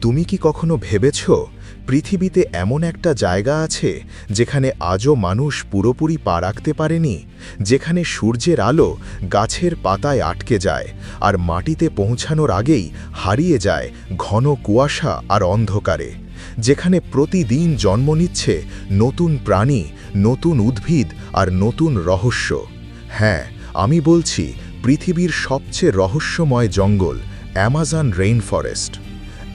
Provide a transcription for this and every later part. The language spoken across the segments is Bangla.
তুমি কি কখনো ভেবেছ পৃথিবীতে এমন একটা জায়গা আছে যেখানে আজও মানুষ পুরোপুরি পা রাখতে পারেনি? যেখানে সূর্যের আলো গাছের পাতায় আটকে যায় আর মাটিতে পৌঁছানোর আগেই হারিয়ে যায় ঘন কুয়াশা আর অন্ধকারে। যেখানে প্রতিদিন জন্ম নিচ্ছে নতুন প্রাণী, নতুন উদ্ভিদ আর নতুন রহস্য। হ্যাঁ আমি বলছি পৃথিবীর সবচেয়ে রহস্যময় জঙ্গল, অ্যামাজন রেইন ফরেস্ট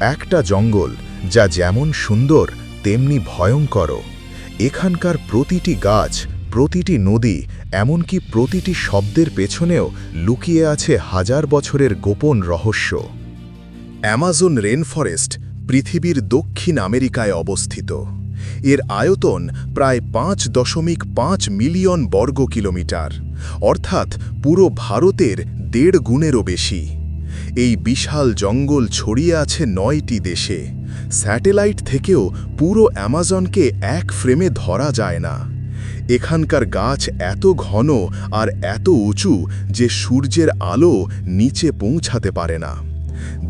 একটা জঙ্গল যা যেমন সুন্দর, তেমনি ভয়ঙ্কর এখানকার প্রতিটি গাছ, প্রতিটি নদী, এমনকি প্রতিটি শব্দের পেছনেও লুকিয়ে আছে হাজার বছরের গোপন রহস্য। অ্যামাজন রেনফরেস্ট পৃথিবীর দক্ষিণ আমেরিকায় অবস্থিত। এর আয়তন প্রায় পাঁচ দশমিক পাঁচ মিলিয়ন বর্গ কিলোমিটার। অর্থাৎ পুরো ভারতের দেড় গুণেরও বেশি। এই বিশাল জঙ্গল ছড়িয়ে আছে নয়টি দেশে। স্যাটেলাইট থেকেও পুরো অ্যামাজনকে এক ফ্রেমে ধরা যায় না। এখানকার গাছ এত ঘন আর এত উঁচু যে সূর্যের আলো নিচে পৌঁছাতে পারে না।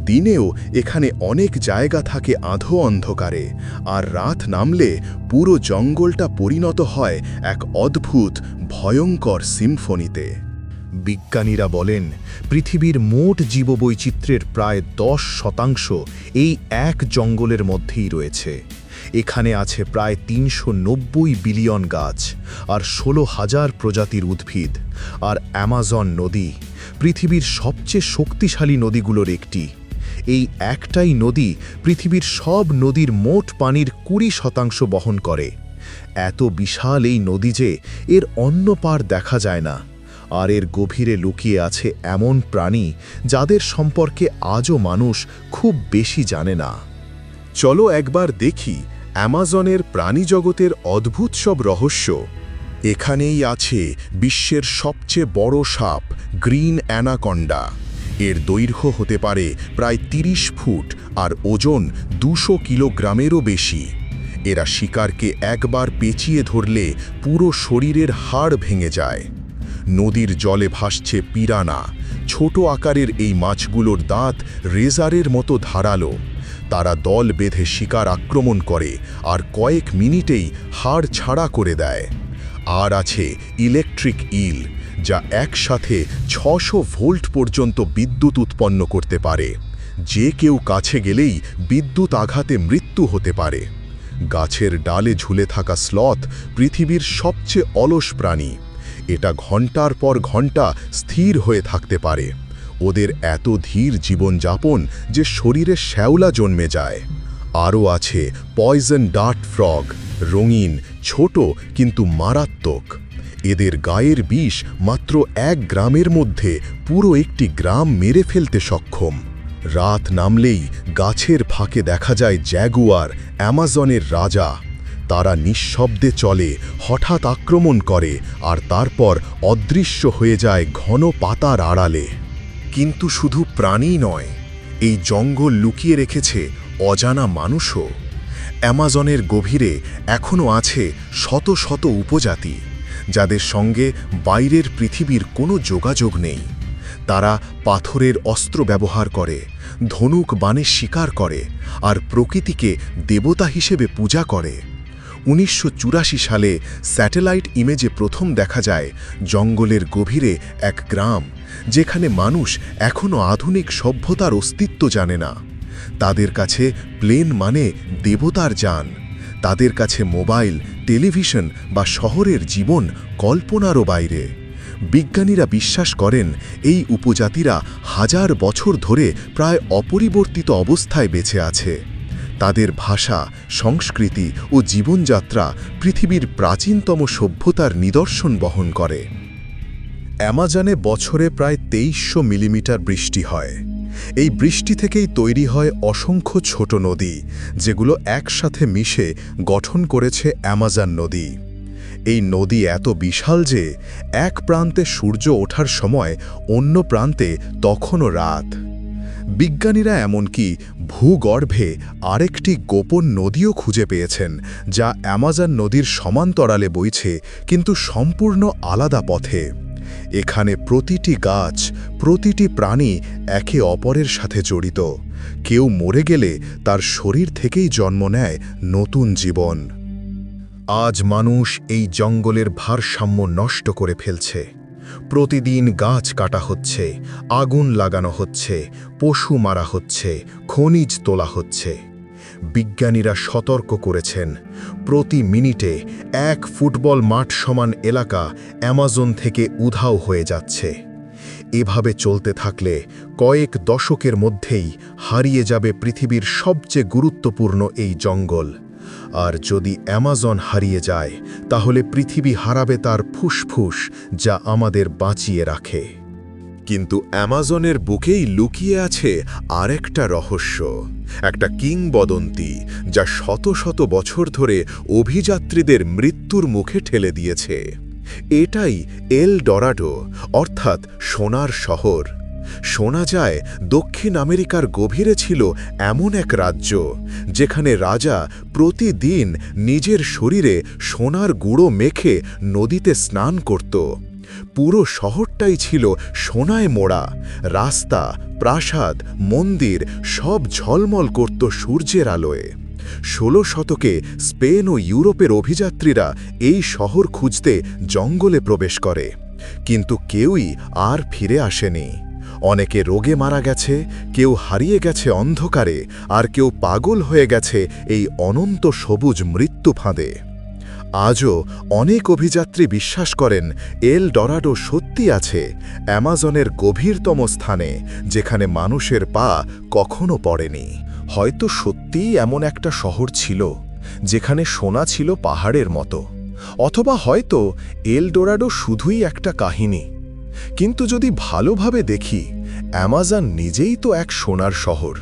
দিনেও এখানে অনেক জায়গা থাকে আধো অন্ধকারে, আর রাত নামলে পুরো জঙ্গলটা পরিণত হয় এক অদ্ভুত, ভয়ঙ্কর সিম্ফনিতে। বিজ্ঞানীরা বলেন, পৃথিবীর মোট জীববৈচিত্র্যের প্রায় দশ শতাংশ এই এক জঙ্গলের মধ্যেই রয়েছে। এখানে আছে প্রায় তিনশো নব্বই বিলিয়ন গাছ আর ষোলো হাজার প্রজাতির উদ্ভিদ। আর অ্যামাজন নদী, পৃথিবীর সবচেয়ে শক্তিশালী নদীগুলোর একটি। এই একটাই নদী পৃথিবীর সব নদীর মোট পানির কুড়ি শতাংশ বহন করে। এত বিশাল এই নদী যে এর অন্য পার দেখা যায় না। আর এর গভীরে লুকিয়ে আছে এমন প্রাণী যাদের সম্পর্কে আজও মানুষ খুব বেশি জানে না। চলো একবার দেখি অ্যামাজনের প্রাণীজগতের অদ্ভুত সব রহস্য। এখানেই আছে বিশ্বের সবচেয়ে বড় সাপ, গ্রিন অ্যানাকন্ডা। এর দৈর্ঘ্য হতে পারে প্রায় ৩০ ফুট আর ওজন দুশো কিলোগ্রামেরও বেশি। এরা শিকারকে একবার পেঁচিয়ে ধরলে পুরো শরীরের হাড় ভেঙে যায়। নদীর জলে ভাসছে পিরানা। ছোট আকারের এই মাছগুলোর দাঁত রেজারের মতো ধারালো। তারা দল বেঁধে শিকার আক্রমণ করে আর কয়েক মিনিটেই হাড় ছাড়া করে দেয়। আর আছে ইলেকট্রিক ইল, যা একসাথে ছশো ভোল্ট পর্যন্ত বিদ্যুৎ উৎপন্ন করতে পারে। যে কেউ কাছে গেলেই বিদ্যুৎ আঘাতে মৃত্যু হতে পারে। গাছের ডালে ঝুলে থাকা স্লথ পৃথিবীর সবচেয়ে অলস প্রাণী। এটা ঘণ্টার পর ঘণ্টা স্থির হয়ে থাকতে পারে। ওদের এত ধীর জীবনযাপন যে শরীরে শ্যাওলা জন্মে যায়। আরও আছে পয়জন ডার্ট ফ্রগ রঙিন, ছোট কিন্তু মারাত্মক। এদের গায়ের বিষ মাত্র এক গ্রামের মধ্যে পুরো একটি গ্রাম মেরে ফেলতে সক্ষম। রাত নামলেই গাছের ফাঁকে দেখা যায় জ্যাগুয়ার, অ্যামাজনের রাজা। তারা নিঃশব্দে চলে, হঠাৎ আক্রমণ করে, আর তারপর অদৃশ্য হয়ে যায় ঘন পাতার আড়ালে। কিন্তু শুধু প্রাণী নয়, এই জঙ্গল লুকিয়ে রেখেছে অজানা মানুষও। অ্যামাজনের গভীরে এখনও আছে শত শত উপজাতি, যাদের সঙ্গে বাইরের পৃথিবীর কোনো যোগাযোগ নেই। তারা পাথরের অস্ত্র ব্যবহার করে, ধনুক বানে শিকার করে, আর প্রকৃতিকে দেবতা হিসেবে পূজা করে। উনিশশো চুরাশি সালে স্যাটেলাইট ইমেজে প্রথম দেখা যায় জঙ্গলের গভীরে এক গ্রাম, যেখানে মানুষ এখনও আধুনিক সভ্যতার অস্তিত্ব জানে না। তাদের কাছে প্লেন মানে দেবতার যান, তাদের কাছে মোবাইল, টেলিভিশন বা শহরের জীবন কল্পনারও বাইরে। বিজ্ঞানীরা বিশ্বাস করেন এই উপজাতিরা হাজার বছর ধরে প্রায় অপরিবর্তিত অবস্থায় বেঁচে আছে। তাদের ভাষা, সংস্কৃতি ও জীবনযাত্রা পৃথিবীর প্রাচীনতম সভ্যতার নিদর্শন বহন করে। অ্যামাজনে বছরে প্রায় তেইশশো মিলিমিটার বৃষ্টি হয়। এই বৃষ্টি থেকেই তৈরি হয় অসংখ্য ছোট নদী, যেগুলো একসাথে মিশে গঠন করেছে অ্যামাজন নদী। এই নদী এত বিশাল যে, এক প্রান্তে সূর্য ওঠার সময় অন্য প্রান্তে তখনও রাত। বিজ্ঞানীরা এমনকি ভূগর্ভে আরেকটি গোপন নদীও খুঁজে পেয়েছেন, যা অ্যামাজন নদীর সমান্তরালে বইছে, কিন্তু সম্পূর্ণ আলাদা পথে। এখানে প্রতিটি গাছ, প্রতিটি প্রাণী একে অপরের সাথে জড়িত। কেউ মরে গেলে তার শরীর থেকেই জন্ম নেয় নতুন জীবন। আজ মানুষ এই জঙ্গলের ভারসাম্য নষ্ট করে ফেলছে। প্রতিদিন গাছ কাটা হচ্ছে, আগুন লাগানো হচ্ছে, পশু মারা হচ্ছে, খনিজ তোলা হচ্ছে। বিজ্ঞানীরা সতর্ক করেছেন, প্রতি মিনিটে এক ফুটবল মাঠ সমান এলাকা অ্যামাজন থেকে উধাও হয়ে যাচ্ছে। এভাবে চলতে থাকলে কয়েক দশকের মধ্যেই হারিয়ে যাবে পৃথিবীর সবচেয়ে গুরুত্বপূর্ণ এই জঙ্গল। আর যদি অ্যামাজন হারিয়ে যায়, তাহলে পৃথিবী হারাবে তার ফুসফুস যা আমাদের বাঁচিয়ে রাখে। কিন্তু অ্যামাজনের বুকেই লুকিয়ে আছে আরেকটা রহস্য, একটা কিংবদন্তি যা শত শত বছর ধরে অভিযাত্রীদের মৃত্যুর মুখে ঠেলে দিয়েছে। এটাই এল ডরাডো, অর্থাৎ সোনার শহর। শোনা যায়, দক্ষিণ আমেরিকার গভীরে ছিল এমন এক রাজ্য, যেখানে রাজা প্রতিদিন নিজের শরীরে সোনার গুঁড়ো মেখে নদীতে স্নান করত। পুরো শহরটাই ছিল সোনায় মোড়া, রাস্তা, প্রাসাদ, মন্দির সব ঝলমল করত সূর্যের আলোয়। ষোলো শতকে স্পেন ও ইউরোপের অভিযাত্রীরা এই শহর খুঁজতে জঙ্গলে প্রবেশ করে, কিন্তু কেউই আর ফিরে আসেনি। অনেকে রোগে মারা গেছে, কেউ হারিয়ে গেছে অন্ধকারে, আর কেউ পাগল হয়ে গেছে এই অনন্ত সবুজ মৃত্যু ফাঁদে। আজও অনেক অভিযাত্রী বিশ্বাস করেন, এল ডরাডো সত্যি আছে, অ্যামাজনের গভীরতম স্থানে, যেখানে মানুষের পা কখনো পড়েনি। হয়তো সত্যিই এমন একটা শহর ছিল, যেখানে সোনা ছিল পাহাড়ের মতো। অথবা হয়তো এল ডোরাডো শুধুই একটা কাহিনী কিন্তু যদি ভালোভাবে দেখি, অ্যামাজন নিজেই তো এক সোনার শহর।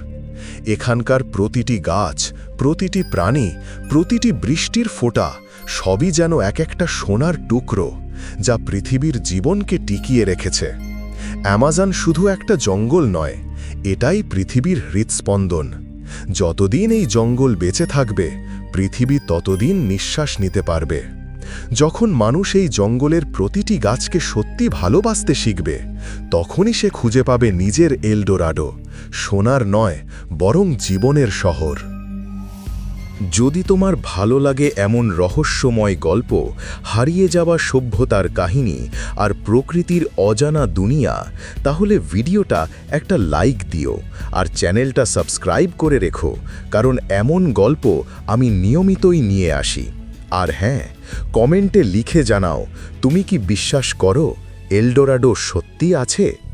এখানকার প্রতিটি গাছ, প্রতিটি প্রাণী, প্রতিটি বৃষ্টির ফোঁটা, সবই যেন এক একটা সোনার টুকরো যা পৃথিবীর জীবনকে টিকিয়ে রেখেছে। অ্যামাজন শুধু একটা জঙ্গল নয়, এটাই পৃথিবীর হৃৎস্পন্দন যতদিন এই জঙ্গল বেঁচে থাকবে, পৃথিবী ততদিন নিঃশ্বাস নিতে পারবে। যখন মানুষ এই জঙ্গলের প্রতিটি গাছকে সত্যি ভালোবাসতে শিখবে, তখনই সে খুঁজে পাবে নিজের এলডোরাডো, সোনার নয়, বরং জীবনের শহর। যদি তোমার ভালো লাগে এমন রহস্যময় গল্প, হারিয়ে যাওয়া সভ্যতার কাহিনী আর প্রকৃতির অজানা দুনিয়া, তাহলে ভিডিওটা একটা লাইক দিও আর চ্যানেলটা সাবস্ক্রাইব করে রেখো, কারণ এমন গল্প আমি নিয়মিতই নিয়ে আসি। আর হ্যাঁ কমেন্টে লিখে জানাও তুমি কি বিশ্বাস করো এলডোরাডো সত্যি আছে?